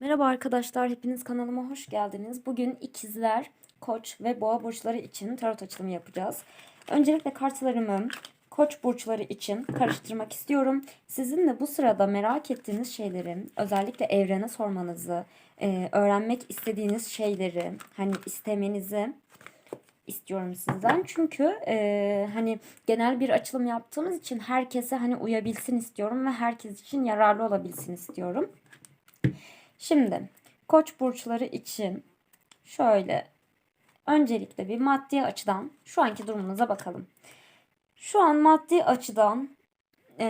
Merhaba arkadaşlar, hepiniz kanalıma hoş geldiniz. Bugün ikizler, koç ve boğa burçları için tarot açılımı yapacağız. Öncelikle kartlarımı koç burçları için karıştırmak istiyorum. Sizin de bu sırada merak ettiğiniz şeyleri, özellikle evrene sormanızı, e, öğrenmek istediğiniz şeyleri, hani istemenizi istiyorum sizden. Çünkü e, hani genel bir açılım yaptığımız için herkese hani uyabilsin istiyorum ve herkes için yararlı olabilsin istiyorum. Şimdi koç burçları için şöyle öncelikle bir maddi açıdan şu anki durumunuza bakalım. Şu an maddi açıdan e,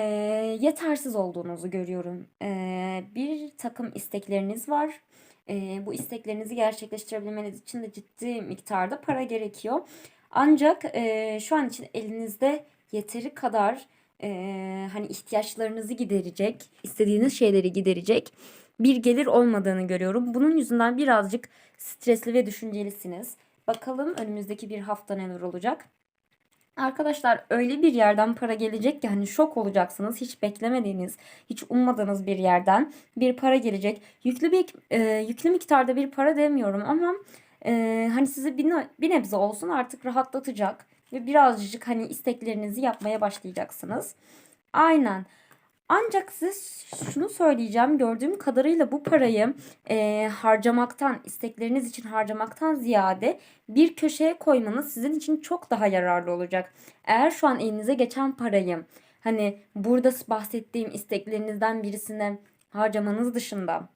yetersiz olduğunuzu görüyorum. E, bir takım istekleriniz var. E, bu isteklerinizi gerçekleştirebilmeniz için de ciddi miktarda para gerekiyor. Ancak e, şu an için elinizde yeteri kadar e, hani ihtiyaçlarınızı giderecek, istediğiniz şeyleri giderecek bir gelir olmadığını görüyorum. Bunun yüzünden birazcık stresli ve düşüncelisiniz. Bakalım önümüzdeki bir hafta neler olacak. Arkadaşlar öyle bir yerden para gelecek ki hani şok olacaksınız. Hiç beklemediğiniz, hiç ummadığınız bir yerden bir para gelecek. Yüklü bir e, yüklü miktarda bir para demiyorum ama e, hani sizi bir, bir nebze olsun artık rahatlatacak ve birazcık hani isteklerinizi yapmaya başlayacaksınız. Aynen. Ancak size şunu söyleyeceğim. Gördüğüm kadarıyla bu parayı e, harcamaktan, istekleriniz için harcamaktan ziyade bir köşeye koymanız sizin için çok daha yararlı olacak. Eğer şu an elinize geçen parayı hani burada bahsettiğim isteklerinizden birisine harcamanız dışında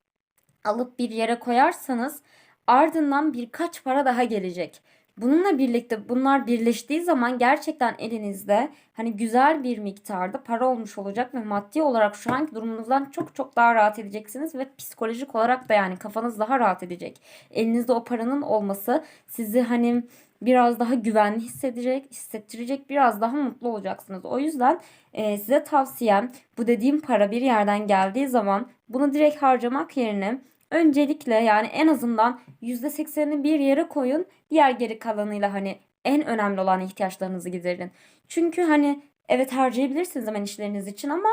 alıp bir yere koyarsanız ardından birkaç para daha gelecek. Bununla birlikte bunlar birleştiği zaman gerçekten elinizde hani güzel bir miktarda para olmuş olacak ve maddi olarak şu anki durumunuzdan çok çok daha rahat edeceksiniz ve psikolojik olarak da yani kafanız daha rahat edecek. Elinizde o paranın olması sizi hani biraz daha güvenli hissedecek, hissettirecek, biraz daha mutlu olacaksınız. O yüzden e, size tavsiyem bu dediğim para bir yerden geldiği zaman bunu direkt harcamak yerine Öncelikle yani en azından %80'ini bir yere koyun. Diğer geri kalanıyla hani en önemli olan ihtiyaçlarınızı giderin. Çünkü hani evet harcayabilirsiniz hemen işleriniz için ama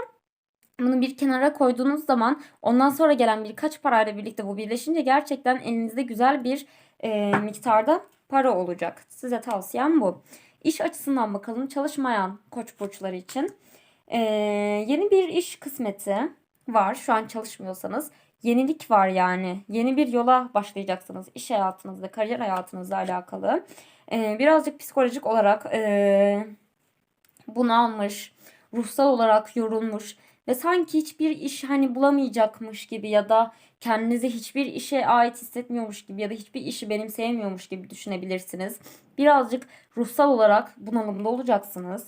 bunu bir kenara koyduğunuz zaman ondan sonra gelen birkaç parayla birlikte bu birleşince gerçekten elinizde güzel bir e, miktarda para olacak. Size tavsiyem bu. İş açısından bakalım çalışmayan koç burçları için. E, yeni bir iş kısmeti var şu an çalışmıyorsanız yenilik var yani. Yeni bir yola başlayacaksınız iş hayatınızda, kariyer hayatınızla alakalı. Ee, birazcık psikolojik olarak e, bunalmış, ruhsal olarak yorulmuş ve sanki hiçbir iş hani bulamayacakmış gibi ya da kendinizi hiçbir işe ait hissetmiyormuş gibi ya da hiçbir işi benimseyemiyormuş gibi düşünebilirsiniz. Birazcık ruhsal olarak bunalımda olacaksınız.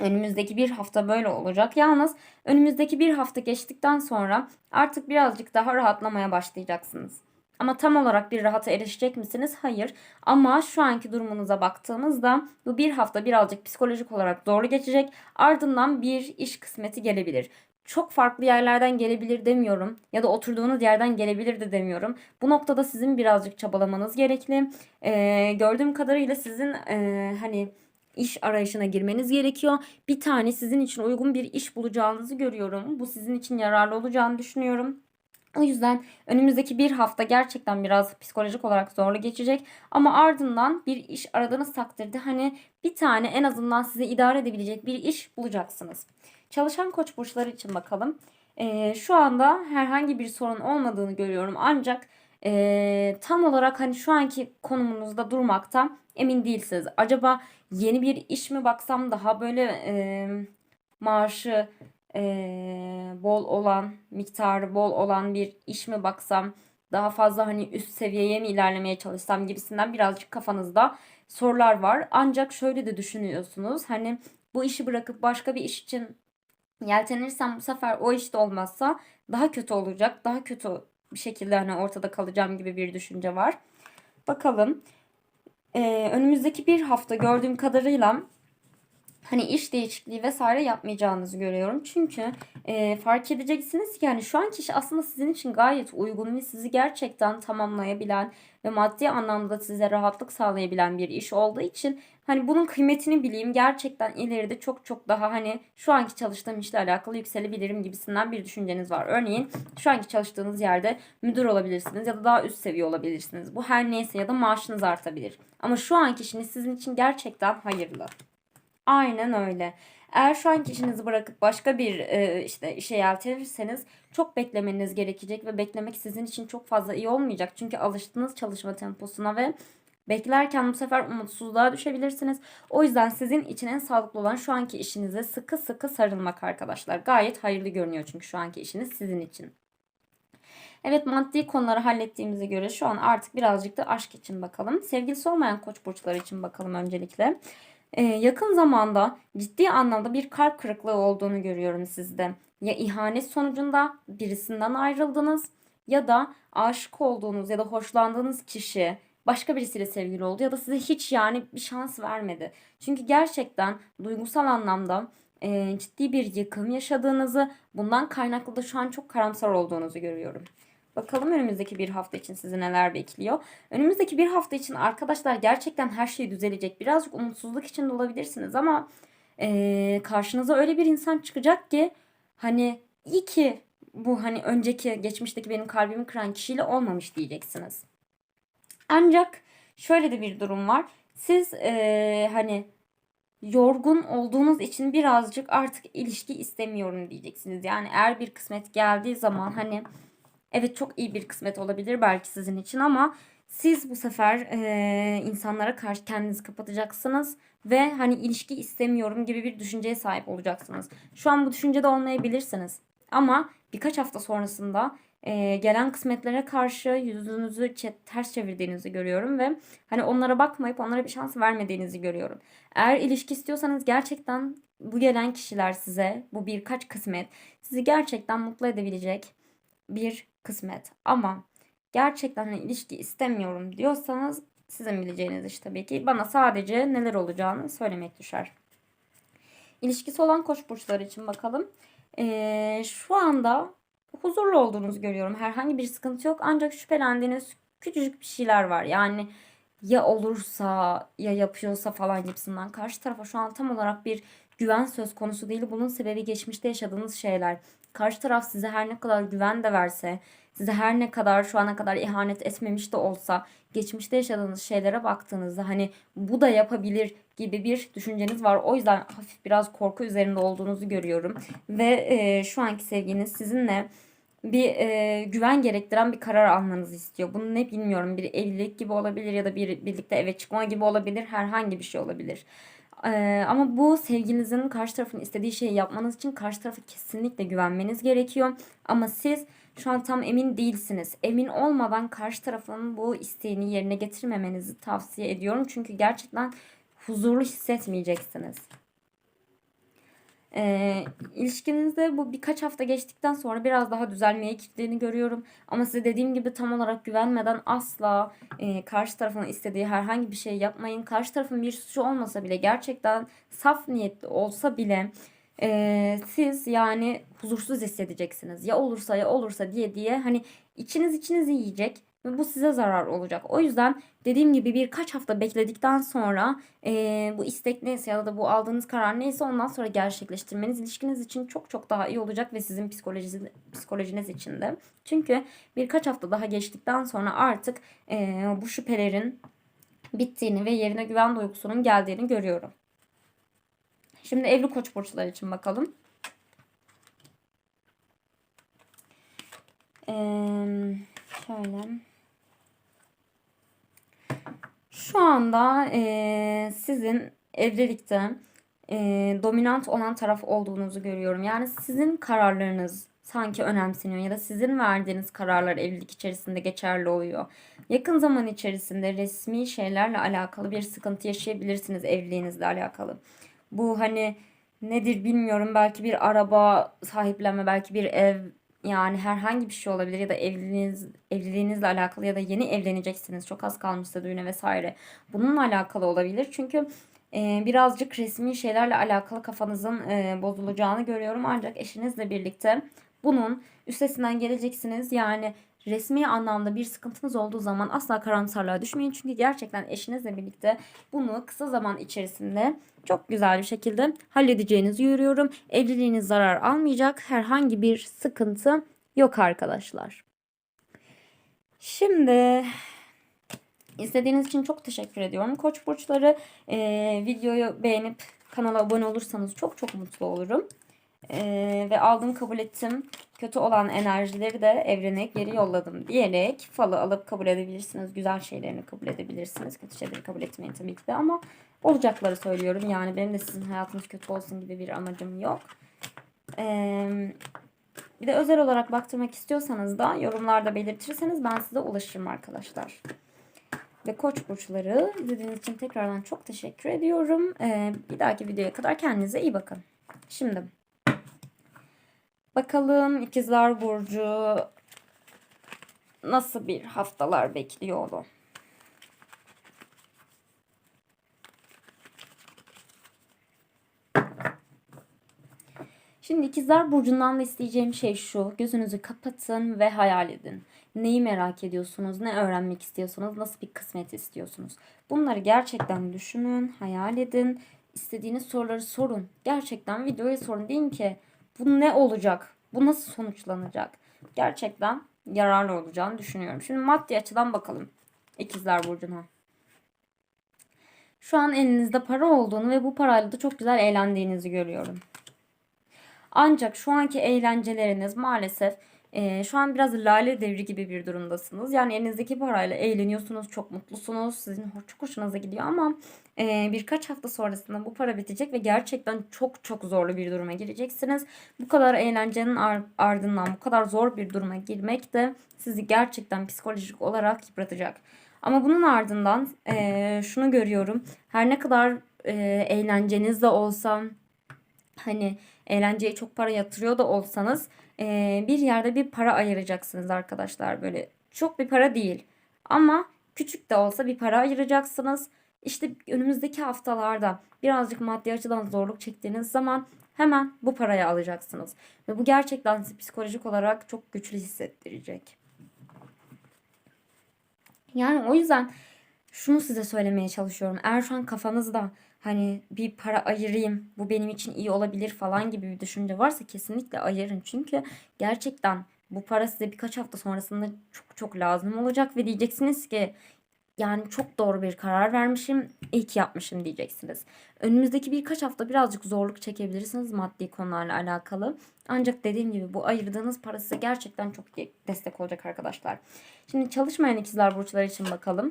Önümüzdeki bir hafta böyle olacak. Yalnız önümüzdeki bir hafta geçtikten sonra artık birazcık daha rahatlamaya başlayacaksınız. Ama tam olarak bir rahata erişecek misiniz? Hayır. Ama şu anki durumunuza baktığımızda bu bir hafta birazcık psikolojik olarak doğru geçecek. Ardından bir iş kısmeti gelebilir. Çok farklı yerlerden gelebilir demiyorum ya da oturduğunuz yerden gelebilir de demiyorum. Bu noktada sizin birazcık çabalamanız gerekli. Ee, gördüğüm kadarıyla sizin e, hani iş arayışına girmeniz gerekiyor. Bir tane sizin için uygun bir iş bulacağınızı görüyorum. Bu sizin için yararlı olacağını düşünüyorum. O yüzden önümüzdeki bir hafta gerçekten biraz psikolojik olarak zorlu geçecek. Ama ardından bir iş aradığınız takdirde hani bir tane en azından size idare edebilecek bir iş bulacaksınız. Çalışan koç burçları için bakalım. Ee, şu anda herhangi bir sorun olmadığını görüyorum. Ancak e, tam olarak hani şu anki konumunuzda durmaktan emin değilsiniz. Acaba yeni bir iş mi baksam daha böyle e, maaşı e, bol olan, miktarı bol olan bir iş mi baksam daha fazla hani üst seviyeye mi ilerlemeye çalışsam gibisinden birazcık kafanızda sorular var. Ancak şöyle de düşünüyorsunuz. Hani bu işi bırakıp başka bir iş için yeltenirsem bu sefer o işte olmazsa daha kötü olacak. Daha kötü bir şekilde hani ortada kalacağım gibi bir düşünce var. Bakalım. Ee, önümüzdeki bir hafta gördüğüm kadarıyla hani iş değişikliği vesaire yapmayacağınızı görüyorum. Çünkü e, fark edeceksiniz ki yani şu anki iş aslında sizin için gayet uygun ve sizi gerçekten tamamlayabilen ve maddi anlamda size rahatlık sağlayabilen bir iş olduğu için hani bunun kıymetini bileyim gerçekten ileride çok çok daha hani şu anki çalıştığım işle alakalı yükselebilirim gibisinden bir düşünceniz var. Örneğin şu anki çalıştığınız yerde müdür olabilirsiniz ya da daha üst seviye olabilirsiniz. Bu her neyse ya da maaşınız artabilir. Ama şu anki işiniz sizin için gerçekten hayırlı. Aynen öyle. Eğer şu anki işinizi bırakıp başka bir e, işte işe yeltenirseniz çok beklemeniz gerekecek ve beklemek sizin için çok fazla iyi olmayacak. Çünkü alıştınız çalışma temposuna ve beklerken bu sefer umutsuzluğa düşebilirsiniz. O yüzden sizin için en sağlıklı olan şu anki işinize sıkı sıkı sarılmak arkadaşlar. Gayet hayırlı görünüyor çünkü şu anki işiniz sizin için. Evet maddi konuları hallettiğimize göre şu an artık birazcık da aşk için bakalım. Sevgilisi olmayan koç burçları için bakalım öncelikle. Ee, yakın zamanda ciddi anlamda bir kalp kırıklığı olduğunu görüyorum sizde. Ya ihanet sonucunda birisinden ayrıldınız ya da aşık olduğunuz ya da hoşlandığınız kişi başka birisiyle sevgili oldu ya da size hiç yani bir şans vermedi. Çünkü gerçekten duygusal anlamda e, ciddi bir yıkım yaşadığınızı, bundan kaynaklı da şu an çok karamsar olduğunuzu görüyorum. Bakalım önümüzdeki bir hafta için sizi neler bekliyor. Önümüzdeki bir hafta için arkadaşlar gerçekten her şey düzelecek. Birazcık umutsuzluk içinde olabilirsiniz ama e, karşınıza öyle bir insan çıkacak ki hani iyi ki bu hani önceki geçmişteki benim kalbimi kıran kişiyle olmamış diyeceksiniz. Ancak şöyle de bir durum var. Siz e, hani yorgun olduğunuz için birazcık artık ilişki istemiyorum diyeceksiniz. Yani eğer bir kısmet geldiği zaman hani evet çok iyi bir kısmet olabilir belki sizin için ama siz bu sefer e, insanlara karşı kendinizi kapatacaksınız ve hani ilişki istemiyorum gibi bir düşünceye sahip olacaksınız. Şu an bu düşüncede olmayabilirsiniz ama birkaç hafta sonrasında e, gelen kısmetlere karşı yüzünüzü ters çevirdiğinizi görüyorum ve hani onlara bakmayıp onlara bir şans vermediğinizi görüyorum. Eğer ilişki istiyorsanız gerçekten bu gelen kişiler size bu birkaç kısmet sizi gerçekten mutlu edebilecek bir kısmet. Ama gerçekten hani ilişki istemiyorum diyorsanız sizin bileceğiniz iş tabii ki. Bana sadece neler olacağını söylemek düşer. İlişkisi olan koç burçları için bakalım. Ee, şu anda huzurlu olduğunuzu görüyorum. Herhangi bir sıkıntı yok. Ancak şüphelendiğiniz küçücük bir şeyler var. Yani ya olursa ya yapıyorsa falan gibisinden. Karşı tarafa şu an tam olarak bir güven söz konusu değil. Bunun sebebi geçmişte yaşadığınız şeyler. Karşı taraf size her ne kadar güven de verse, size her ne kadar şu ana kadar ihanet etmemiş de olsa, geçmişte yaşadığınız şeylere baktığınızda hani bu da yapabilir gibi bir düşünceniz var. O yüzden hafif biraz korku üzerinde olduğunuzu görüyorum. Ve e, şu anki sevginiz sizinle bir e, güven gerektiren bir karar almanızı istiyor. Bunu ne bilmiyorum. Bir evlilik gibi olabilir ya da bir birlikte eve çıkma gibi olabilir. Herhangi bir şey olabilir. Ama bu sevginizin karşı tarafın istediği şeyi yapmanız için karşı tarafa kesinlikle güvenmeniz gerekiyor. Ama siz şu an tam emin değilsiniz. Emin olmadan karşı tarafın bu isteğini yerine getirmemenizi tavsiye ediyorum. Çünkü gerçekten huzurlu hissetmeyeceksiniz. E, ilişkinizde bu birkaç hafta geçtikten sonra biraz daha düzelmeye gittiğini görüyorum. Ama size dediğim gibi tam olarak güvenmeden asla e, karşı tarafın istediği herhangi bir şey yapmayın. Karşı tarafın bir suçu olmasa bile gerçekten saf niyetli olsa bile e, siz yani huzursuz hissedeceksiniz. Ya olursa ya olursa diye diye hani içiniz içinizi yiyecek ve bu size zarar olacak. O yüzden dediğim gibi birkaç hafta bekledikten sonra e, bu istek neyse ya da bu aldığınız karar neyse ondan sonra gerçekleştirmeniz ilişkiniz için çok çok daha iyi olacak ve sizin psikolojiniz, psikolojiniz için de. Çünkü birkaç hafta daha geçtikten sonra artık e, bu şüphelerin bittiğini ve yerine güven duygusunun geldiğini görüyorum. Şimdi evli koç burçları için bakalım. Ee, şöyle. Şu anda e, sizin evlilikte e, dominant olan taraf olduğunuzu görüyorum. Yani sizin kararlarınız sanki önemseniyor ya da sizin verdiğiniz kararlar evlilik içerisinde geçerli oluyor. Yakın zaman içerisinde resmi şeylerle alakalı bir sıkıntı yaşayabilirsiniz evliliğinizle alakalı. Bu hani nedir bilmiyorum. Belki bir araba sahiplenme, belki bir ev yani herhangi bir şey olabilir ya da evliliğiniz evliliğinizle alakalı ya da yeni evleneceksiniz. Çok az kalmışsa düğüne vesaire. Bununla alakalı olabilir. Çünkü e, birazcık resmi şeylerle alakalı kafanızın e, bozulacağını görüyorum. Ancak eşinizle birlikte bunun üstesinden geleceksiniz. Yani resmi anlamda bir sıkıntınız olduğu zaman asla karamsarlığa düşmeyin. Çünkü gerçekten eşinizle birlikte bunu kısa zaman içerisinde çok güzel bir şekilde halledeceğinizi görüyorum. Evliliğiniz zarar almayacak. Herhangi bir sıkıntı yok arkadaşlar. Şimdi izlediğiniz için çok teşekkür ediyorum. Koç burçları e, videoyu beğenip kanala abone olursanız çok çok mutlu olurum. E, ve aldım kabul ettim. Kötü olan enerjileri de evrene geri yolladım diyerek falı alıp kabul edebilirsiniz. Güzel şeylerini kabul edebilirsiniz. Kötü şeyleri kabul etmeyin tabii ki de ama olacakları söylüyorum. Yani benim de sizin hayatınız kötü olsun gibi bir amacım yok. Eee bir de özel olarak baktırmak istiyorsanız da yorumlarda belirtirseniz ben size ulaşırım arkadaşlar. Ve koç burçları izlediğiniz için tekrardan çok teşekkür ediyorum. Ee, bir dahaki videoya kadar kendinize iyi bakın. Şimdi bakalım ikizler burcu nasıl bir haftalar bekliyor onu. Şimdi ikizler burcundan da isteyeceğim şey şu. Gözünüzü kapatın ve hayal edin. Neyi merak ediyorsunuz? Ne öğrenmek istiyorsunuz? Nasıl bir kısmet istiyorsunuz? Bunları gerçekten düşünün, hayal edin. İstediğiniz soruları sorun. Gerçekten videoya sorun. Deyin ki bu ne olacak? Bu nasıl sonuçlanacak? Gerçekten yararlı olacağını düşünüyorum. Şimdi maddi açıdan bakalım. İkizler burcuna. Şu an elinizde para olduğunu ve bu parayla da çok güzel eğlendiğinizi görüyorum. Ancak şu anki eğlenceleriniz maalesef e, şu an biraz lale devri gibi bir durumdasınız. Yani elinizdeki parayla eğleniyorsunuz, çok mutlusunuz, sizin çok hoşunuza gidiyor ama e, birkaç hafta sonrasında bu para bitecek ve gerçekten çok çok zorlu bir duruma gireceksiniz. Bu kadar eğlencenin ar- ardından bu kadar zor bir duruma girmek de sizi gerçekten psikolojik olarak yıpratacak. Ama bunun ardından e, şunu görüyorum. Her ne kadar e, eğlenceniz de olsa hani eğlenceye çok para yatırıyor da olsanız e, bir yerde bir para ayıracaksınız arkadaşlar. Böyle çok bir para değil ama küçük de olsa bir para ayıracaksınız. İşte önümüzdeki haftalarda birazcık maddi açıdan zorluk çektiğiniz zaman hemen bu parayı alacaksınız. Ve bu gerçekten sizi psikolojik olarak çok güçlü hissettirecek. Yani o yüzden şunu size söylemeye çalışıyorum. Eğer şu an kafanızda hani bir para ayırayım bu benim için iyi olabilir falan gibi bir düşünce varsa kesinlikle ayırın. Çünkü gerçekten bu para size birkaç hafta sonrasında çok çok lazım olacak ve diyeceksiniz ki yani çok doğru bir karar vermişim, iyi ki yapmışım diyeceksiniz. Önümüzdeki birkaç hafta birazcık zorluk çekebilirsiniz maddi konularla alakalı. Ancak dediğim gibi bu ayırdığınız para size gerçekten çok destek olacak arkadaşlar. Şimdi çalışmayan ikizler burçları için bakalım.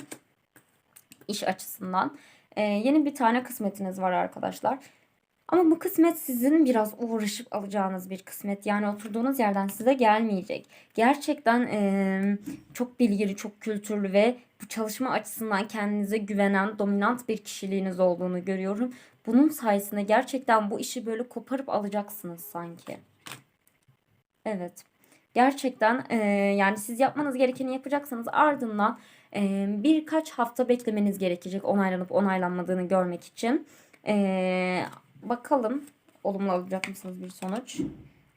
İş açısından. Ee, yeni bir tane kısmetiniz var arkadaşlar. Ama bu kısmet sizin biraz uğraşıp alacağınız bir kısmet. Yani oturduğunuz yerden size gelmeyecek. Gerçekten e, çok bilgili, çok kültürlü ve bu çalışma açısından kendinize güvenen, dominant bir kişiliğiniz olduğunu görüyorum. Bunun sayesinde gerçekten bu işi böyle koparıp alacaksınız sanki. Evet. Gerçekten e, yani siz yapmanız gerekeni yapacaksınız. Ardından e, birkaç hafta beklemeniz gerekecek onaylanıp onaylanmadığını görmek için. E, bakalım olumlu alacak mısınız bir sonuç?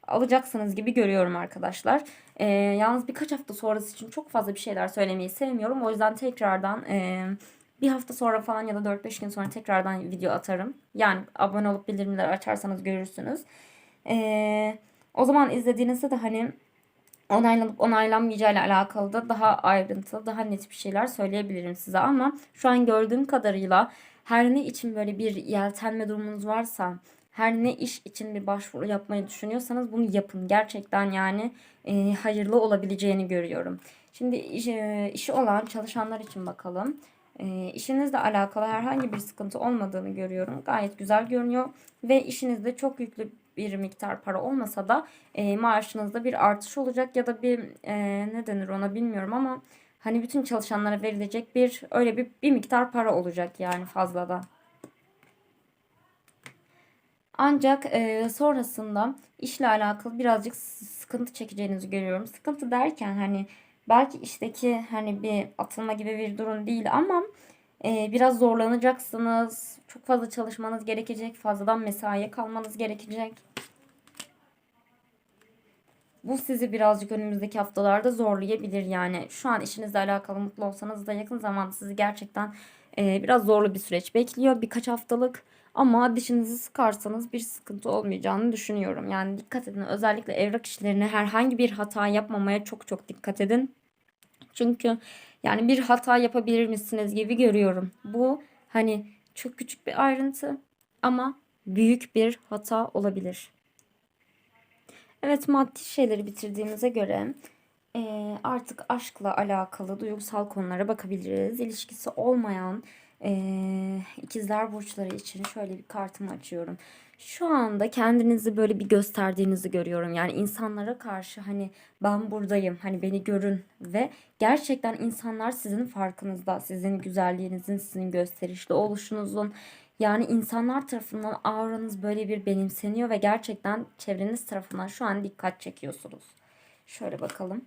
Alacaksınız gibi görüyorum arkadaşlar. E, yalnız birkaç hafta sonrası için çok fazla bir şeyler söylemeyi sevmiyorum. O yüzden tekrardan e, bir hafta sonra falan ya da 4-5 gün sonra tekrardan video atarım. Yani abone olup bildirimleri açarsanız görürsünüz. E, o zaman izlediğinizde de hani onaylanıp onaylanmayacağı ile alakalı da daha ayrıntılı, daha net bir şeyler söyleyebilirim size ama şu an gördüğüm kadarıyla her ne için böyle bir yeltenme durumunuz varsa, her ne iş için bir başvuru yapmayı düşünüyorsanız bunu yapın. Gerçekten yani e, hayırlı olabileceğini görüyorum. Şimdi iş, e, işi olan çalışanlar için bakalım. E, işinizle alakalı herhangi bir sıkıntı olmadığını görüyorum. Gayet güzel görünüyor ve işinizde çok yüklü bir miktar para olmasa da e, maaşınızda bir artış olacak ya da bir e, ne denir ona bilmiyorum ama hani bütün çalışanlara verilecek bir öyle bir, bir miktar para olacak yani fazladan. Ancak e, sonrasında işle alakalı birazcık sıkıntı çekeceğinizi görüyorum. Sıkıntı derken hani belki işteki hani bir atılma gibi bir durum değil ama Ee, biraz zorlanacaksınız. Çok fazla çalışmanız gerekecek. Fazladan mesaiye kalmanız gerekecek. Bu sizi birazcık önümüzdeki haftalarda zorlayabilir yani. Şu an işinizle alakalı mutlu olsanız da yakın zamanda sizi gerçekten e, biraz zorlu bir süreç bekliyor. Birkaç haftalık ama dişinizi sıkarsanız bir sıkıntı olmayacağını düşünüyorum. Yani dikkat edin özellikle evrak işlerine herhangi bir hata yapmamaya çok çok dikkat edin. Çünkü yani bir hata yapabilir misiniz gibi görüyorum. Bu hani çok küçük bir ayrıntı ama büyük bir hata olabilir. Evet maddi şeyleri bitirdiğimize göre eee, artık aşkla alakalı duygusal konulara bakabiliriz. İlişkisi olmayan eee, ikizler burçları için şöyle bir kartımı açıyorum. Şu anda kendinizi böyle bir gösterdiğinizi görüyorum. Yani insanlara karşı hani ben buradayım, hani beni görün ve gerçekten insanlar sizin farkınızda, sizin güzelliğinizin, sizin gösterişli oluşunuzun yani insanlar tarafından auranız böyle bir benimseniyor ve gerçekten çevreniz tarafından şu an dikkat çekiyorsunuz. Şöyle bakalım.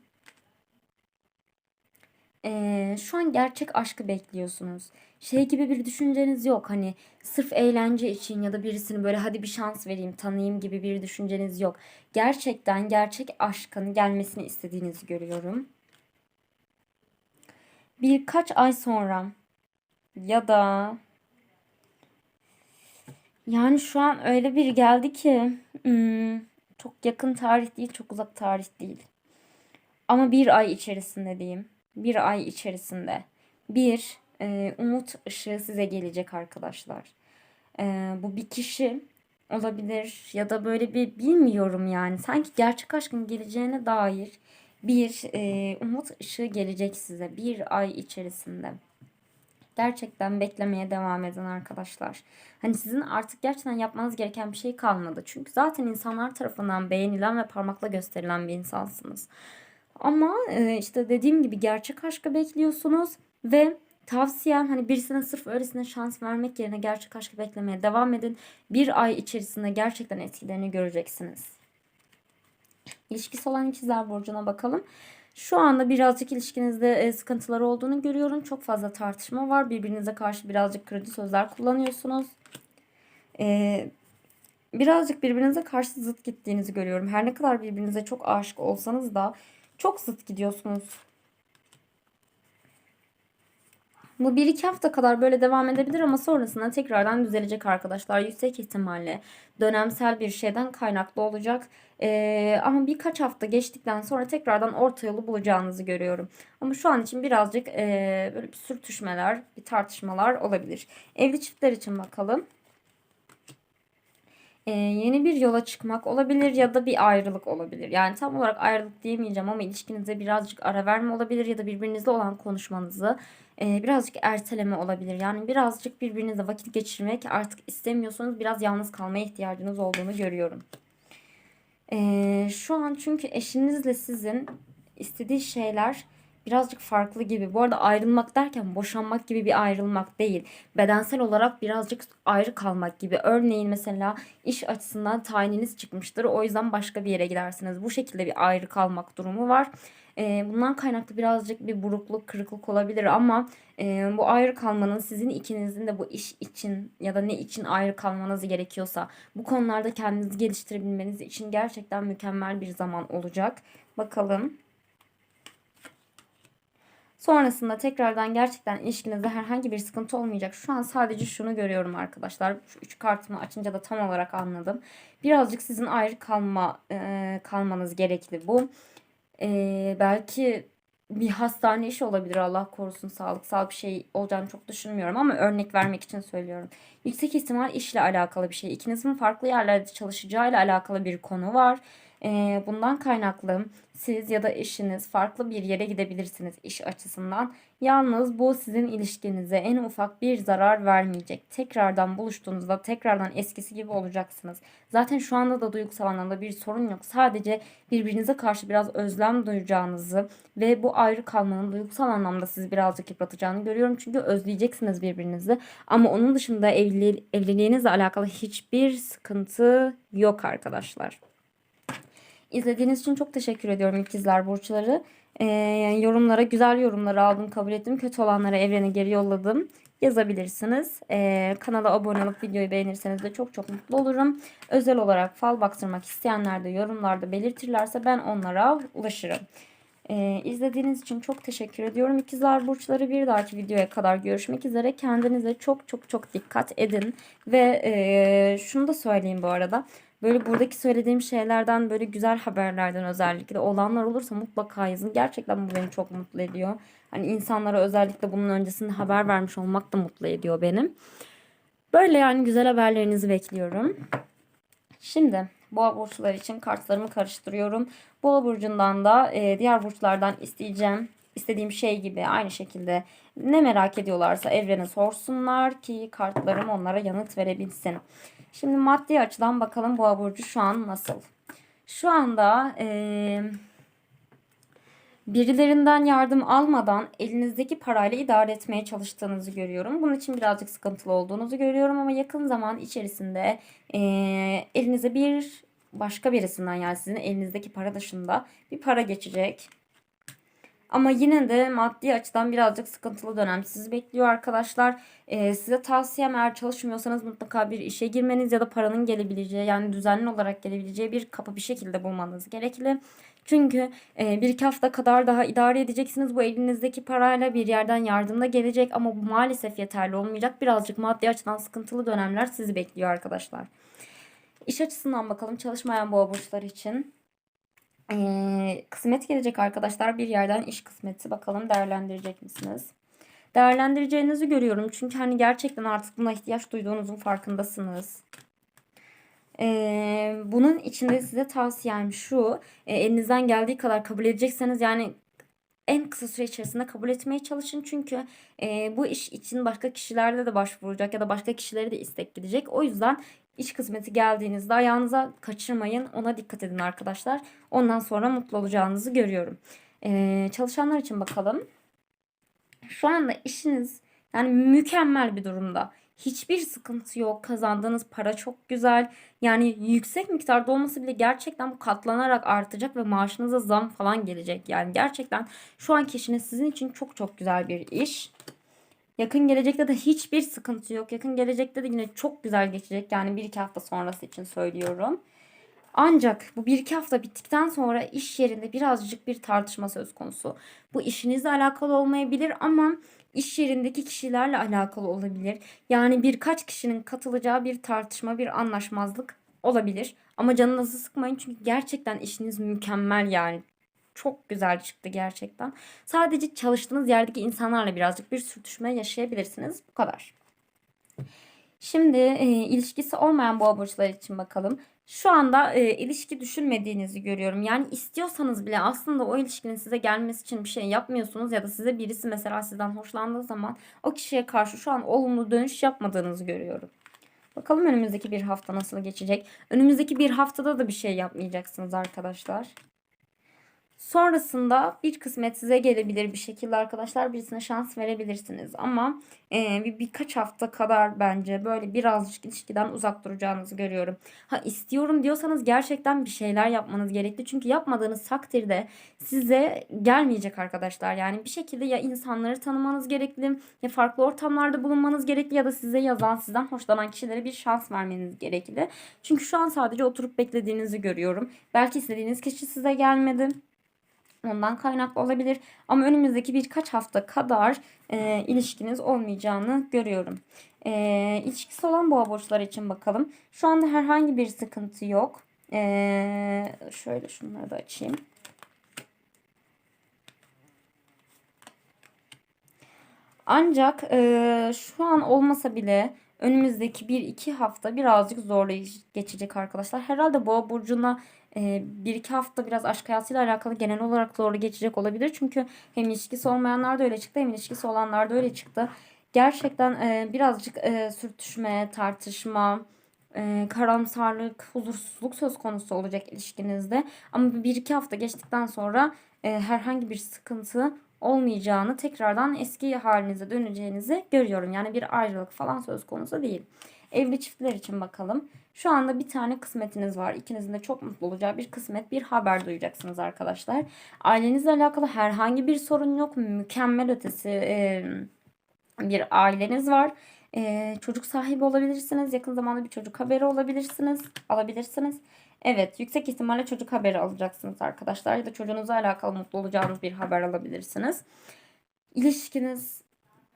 Ee, şu an gerçek aşkı bekliyorsunuz. Şey gibi bir düşünceniz yok. Hani sırf eğlence için ya da birisini böyle hadi bir şans vereyim, tanıyayım gibi bir düşünceniz yok. Gerçekten gerçek aşkın gelmesini istediğinizi görüyorum. Birkaç ay sonra ya da yani şu an öyle bir geldi ki hmm, çok yakın tarih değil, çok uzak tarih değil. Ama bir ay içerisinde diyeyim. Bir ay içerisinde bir e, umut ışığı size gelecek arkadaşlar. E, bu bir kişi olabilir ya da böyle bir bilmiyorum yani. Sanki gerçek aşkın geleceğine dair bir e, umut ışığı gelecek size bir ay içerisinde. Gerçekten beklemeye devam edin arkadaşlar. Hani sizin artık gerçekten yapmanız gereken bir şey kalmadı. Çünkü zaten insanlar tarafından beğenilen ve parmakla gösterilen bir insansınız. Ama e, işte dediğim gibi gerçek aşkı bekliyorsunuz ve tavsiyem hani birisine sırf öylesine şans vermek yerine gerçek aşkı beklemeye devam edin. Bir ay içerisinde gerçekten etkilerini göreceksiniz. İlişkisi olan ikizler burcuna bakalım. Şu anda birazcık ilişkinizde e, sıkıntılar olduğunu görüyorum. Çok fazla tartışma var. Birbirinize karşı birazcık kırıcı sözler kullanıyorsunuz. Ee, birazcık birbirinize karşı zıt gittiğinizi görüyorum. Her ne kadar birbirinize çok aşık olsanız da çok zıt gidiyorsunuz. Bu bir iki hafta kadar böyle devam edebilir ama sonrasında tekrardan düzelecek arkadaşlar. Yüksek ihtimalle dönemsel bir şeyden kaynaklı olacak. Ee, ama birkaç hafta geçtikten sonra tekrardan orta yolu bulacağınızı görüyorum. Ama şu an için birazcık e, böyle bir sürtüşmeler, bir tartışmalar olabilir. Evli çiftler için bakalım e, yeni bir yola çıkmak olabilir ya da bir ayrılık olabilir. Yani tam olarak ayrılık diyemeyeceğim ama ilişkinize birazcık ara verme olabilir ya da birbirinizle olan konuşmanızı e, birazcık erteleme olabilir. Yani birazcık birbirinizle vakit geçirmek artık istemiyorsanız biraz yalnız kalmaya ihtiyacınız olduğunu görüyorum. E, şu an çünkü eşinizle sizin istediği şeyler birazcık farklı gibi. Bu arada ayrılmak derken boşanmak gibi bir ayrılmak değil. Bedensel olarak birazcık ayrı kalmak gibi. Örneğin mesela iş açısından tayininiz çıkmıştır. O yüzden başka bir yere gidersiniz. Bu şekilde bir ayrı kalmak durumu var. Ee, bundan kaynaklı birazcık bir burukluk, kırıklık olabilir ama e, bu ayrı kalmanın sizin ikinizin de bu iş için ya da ne için ayrı kalmanız gerekiyorsa bu konularda kendinizi geliştirebilmeniz için gerçekten mükemmel bir zaman olacak. Bakalım. Sonrasında tekrardan gerçekten ilişkinizde herhangi bir sıkıntı olmayacak. Şu an sadece şunu görüyorum arkadaşlar. Şu üç kartımı açınca da tam olarak anladım. Birazcık sizin ayrı kalma e, kalmanız gerekli bu. E, belki bir hastane işi olabilir Allah korusun sağlıksal bir şey olacağını çok düşünmüyorum ama örnek vermek için söylüyorum. Yüksek ihtimal işle alakalı bir şey. İkinizin farklı yerlerde çalışacağıyla alakalı bir konu var. E, bundan kaynaklı siz ya da eşiniz farklı bir yere gidebilirsiniz iş açısından. Yalnız bu sizin ilişkinize en ufak bir zarar vermeyecek. Tekrardan buluştuğunuzda tekrardan eskisi gibi olacaksınız. Zaten şu anda da duygusal anlamda bir sorun yok. Sadece birbirinize karşı biraz özlem duyacağınızı ve bu ayrı kalmanın duygusal anlamda sizi birazcık yıpratacağını görüyorum. Çünkü özleyeceksiniz birbirinizi. Ama onun dışında evli, evliliğinizle alakalı hiçbir sıkıntı yok arkadaşlar. İzlediğiniz için çok teşekkür ediyorum ikizler burçları. Ee, yorumlara güzel yorumları aldım kabul ettim. Kötü olanlara evrene geri yolladım. yazabilirsiniz. Ee, kanala abone olup videoyu beğenirseniz de çok çok mutlu olurum. Özel olarak fal baktırmak isteyenler de yorumlarda belirtirlerse ben onlara ulaşırım. Ee, izlediğiniz için çok teşekkür ediyorum. İkizler Burçları bir dahaki videoya kadar görüşmek üzere. Kendinize çok çok çok dikkat edin. Ve e, şunu da söyleyeyim bu arada. Böyle buradaki söylediğim şeylerden böyle güzel haberlerden özellikle olanlar olursa mutlaka yazın. Gerçekten bu beni çok mutlu ediyor. Hani insanlara özellikle bunun öncesinde haber vermiş olmak da mutlu ediyor benim. Böyle yani güzel haberlerinizi bekliyorum. Şimdi boğa burçları için kartlarımı karıştırıyorum. Boğa burcundan da e, diğer burçlardan isteyeceğim istediğim şey gibi aynı şekilde ne merak ediyorlarsa evrene sorsunlar ki kartlarım onlara yanıt verebilsin. Şimdi maddi açıdan bakalım boğa burcu şu an nasıl? Şu anda e, birilerinden yardım almadan elinizdeki parayla idare etmeye çalıştığınızı görüyorum. Bunun için birazcık sıkıntılı olduğunuzu görüyorum ama yakın zaman içerisinde e, elinize bir başka birisinden yani sizin elinizdeki para dışında bir para geçecek. Ama yine de maddi açıdan birazcık sıkıntılı dönem sizi bekliyor arkadaşlar. Ee, size tavsiyem eğer çalışmıyorsanız mutlaka bir işe girmeniz ya da paranın gelebileceği yani düzenli olarak gelebileceği bir kapı bir şekilde bulmanız gerekli. Çünkü e, bir iki hafta kadar daha idare edeceksiniz. Bu elinizdeki parayla bir yerden yardım da gelecek ama bu maalesef yeterli olmayacak. Birazcık maddi açıdan sıkıntılı dönemler sizi bekliyor arkadaşlar. İş açısından bakalım çalışmayan boğa burçları için. Ee, kısmet gelecek arkadaşlar. Bir yerden iş kısmeti. Bakalım değerlendirecek misiniz? Değerlendireceğinizi görüyorum. Çünkü hani gerçekten artık buna ihtiyaç duyduğunuzun farkındasınız. Ee, bunun içinde size tavsiyem şu. E, elinizden geldiği kadar kabul edecekseniz yani en kısa süre içerisinde kabul etmeye çalışın. Çünkü e, bu iş için başka kişilerde de başvuracak ya da başka kişilere de istek gidecek. O yüzden iş kısmeti geldiğinizde ayağınıza kaçırmayın. Ona dikkat edin arkadaşlar. Ondan sonra mutlu olacağınızı görüyorum. E, çalışanlar için bakalım. Şu anda işiniz yani mükemmel bir durumda. Hiçbir sıkıntı yok. Kazandığınız para çok güzel. Yani yüksek miktarda olması bile gerçekten bu katlanarak artacak ve maaşınıza zam falan gelecek. Yani gerçekten şu anki işiniz sizin için çok çok güzel bir iş. Yakın gelecekte de hiçbir sıkıntı yok. Yakın gelecekte de yine çok güzel geçecek. Yani bir iki hafta sonrası için söylüyorum. Ancak bu bir iki hafta bittikten sonra iş yerinde birazcık bir tartışma söz konusu. Bu işinizle alakalı olmayabilir ama iş yerindeki kişilerle alakalı olabilir. Yani birkaç kişinin katılacağı bir tartışma, bir anlaşmazlık olabilir. Ama canınızı sıkmayın çünkü gerçekten işiniz mükemmel yani. Çok güzel çıktı gerçekten. Sadece çalıştığınız yerdeki insanlarla birazcık bir sürtüşme yaşayabilirsiniz. Bu kadar. Şimdi e, ilişkisi olmayan boğa burçları için bakalım. Şu anda e, ilişki düşünmediğinizi görüyorum. Yani istiyorsanız bile aslında o ilişkinin size gelmesi için bir şey yapmıyorsunuz ya da size birisi mesela sizden hoşlandığı zaman o kişiye karşı şu an olumlu dönüş yapmadığınızı görüyorum. Bakalım önümüzdeki bir hafta nasıl geçecek. Önümüzdeki bir haftada da bir şey yapmayacaksınız arkadaşlar. Sonrasında bir kısmet size gelebilir bir şekilde arkadaşlar birisine şans verebilirsiniz. Ama e, bir birkaç hafta kadar bence böyle birazcık ilişkiden uzak duracağınızı görüyorum. Ha istiyorum diyorsanız gerçekten bir şeyler yapmanız gerekli. Çünkü yapmadığınız takdirde size gelmeyecek arkadaşlar. Yani bir şekilde ya insanları tanımanız gerekli ya farklı ortamlarda bulunmanız gerekli ya da size yazan sizden hoşlanan kişilere bir şans vermeniz gerekli. Çünkü şu an sadece oturup beklediğinizi görüyorum. Belki istediğiniz kişi size gelmedi. Ondan kaynaklı olabilir. Ama önümüzdeki birkaç hafta kadar e, ilişkiniz olmayacağını görüyorum. E, ilişkisi olan boğa burçları için bakalım. Şu anda herhangi bir sıkıntı yok. E, şöyle şunları da açayım. Ancak e, şu an olmasa bile önümüzdeki 1-2 hafta birazcık zorlayıcı geçecek arkadaşlar. Herhalde boğa burcuna bir iki hafta biraz aşk hayatıyla alakalı genel olarak zorlu geçecek olabilir. Çünkü hem ilişkisi olmayanlar da öyle çıktı hem ilişkisi olanlar da öyle çıktı. Gerçekten birazcık sürtüşme, tartışma, e, karamsarlık, huzursuzluk söz konusu olacak ilişkinizde. Ama bir iki hafta geçtikten sonra herhangi bir sıkıntı olmayacağını tekrardan eski halinize döneceğinizi görüyorum. Yani bir ayrılık falan söz konusu değil. Evli çiftler için bakalım. Şu anda bir tane kısmetiniz var. İkinizin de çok mutlu olacağı bir kısmet, bir haber duyacaksınız arkadaşlar. Ailenizle alakalı herhangi bir sorun yok. Mükemmel ötesi e, bir aileniz var. Ee, çocuk sahibi olabilirsiniz. Yakın zamanda bir çocuk haberi olabilirsiniz. Alabilirsiniz. Evet yüksek ihtimalle çocuk haberi alacaksınız arkadaşlar. Ya da çocuğunuzla alakalı mutlu olacağınız bir haber alabilirsiniz. İlişkiniz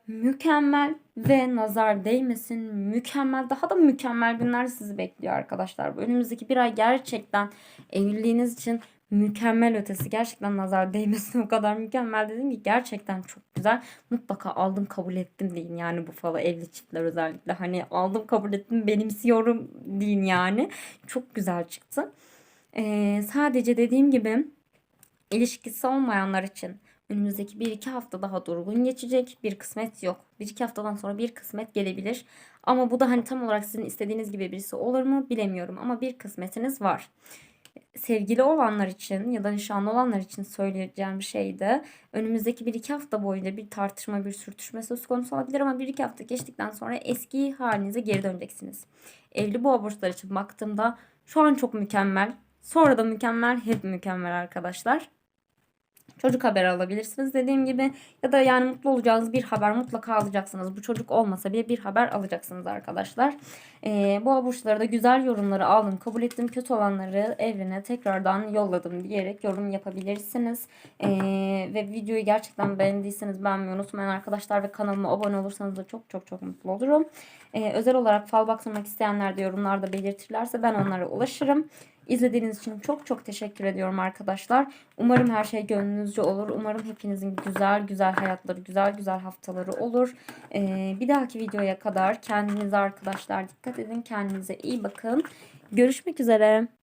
mükemmel ve nazar değmesin. Mükemmel daha da mükemmel günler sizi bekliyor arkadaşlar. Bu önümüzdeki bir ay gerçekten evliliğiniz için mükemmel ötesi. Gerçekten nazar değmesin o kadar mükemmel dedim ki gerçekten çok güzel. Mutlaka aldım kabul ettim deyin yani bu falı evli çiftler özellikle. Hani aldım kabul ettim benimsiyorum deyin yani. Çok güzel çıktı. Ee, sadece dediğim gibi ilişkisi olmayanlar için önümüzdeki 1-2 hafta daha durgun geçecek. Bir kısmet yok. 1-2 haftadan sonra bir kısmet gelebilir. Ama bu da hani tam olarak sizin istediğiniz gibi birisi olur mu bilemiyorum. Ama bir kısmetiniz var. Sevgili olanlar için ya da nişanlı olanlar için söyleyeceğim bir şey de önümüzdeki 1-2 hafta boyunca bir tartışma, bir sürtüşme söz konusu olabilir ama 1-2 hafta geçtikten sonra eski halinize geri döneceksiniz. Evli boğa burçları için baktığımda şu an çok mükemmel. Sonra da mükemmel, hep mükemmel arkadaşlar. Çocuk haberi alabilirsiniz dediğim gibi ya da yani mutlu olacağınız bir haber mutlaka alacaksınız. Bu çocuk olmasa bile bir haber alacaksınız arkadaşlar. Ee, bu burçları da güzel yorumları aldım kabul ettim. Kötü olanları evrene tekrardan yolladım diyerek yorum yapabilirsiniz. Ee, ve videoyu gerçekten beğendiyseniz beğenmeyi unutmayın arkadaşlar ve kanalıma abone olursanız da çok çok çok mutlu olurum. Ee, özel olarak fal baktırmak isteyenler de yorumlarda belirtirlerse ben onlara ulaşırım. İzlediğiniz için çok çok teşekkür ediyorum arkadaşlar. Umarım her şey gönlünüzce olur. Umarım hepinizin güzel güzel hayatları, güzel güzel haftaları olur. Ee, bir dahaki videoya kadar kendinize arkadaşlar dikkat edin. Kendinize iyi bakın. Görüşmek üzere.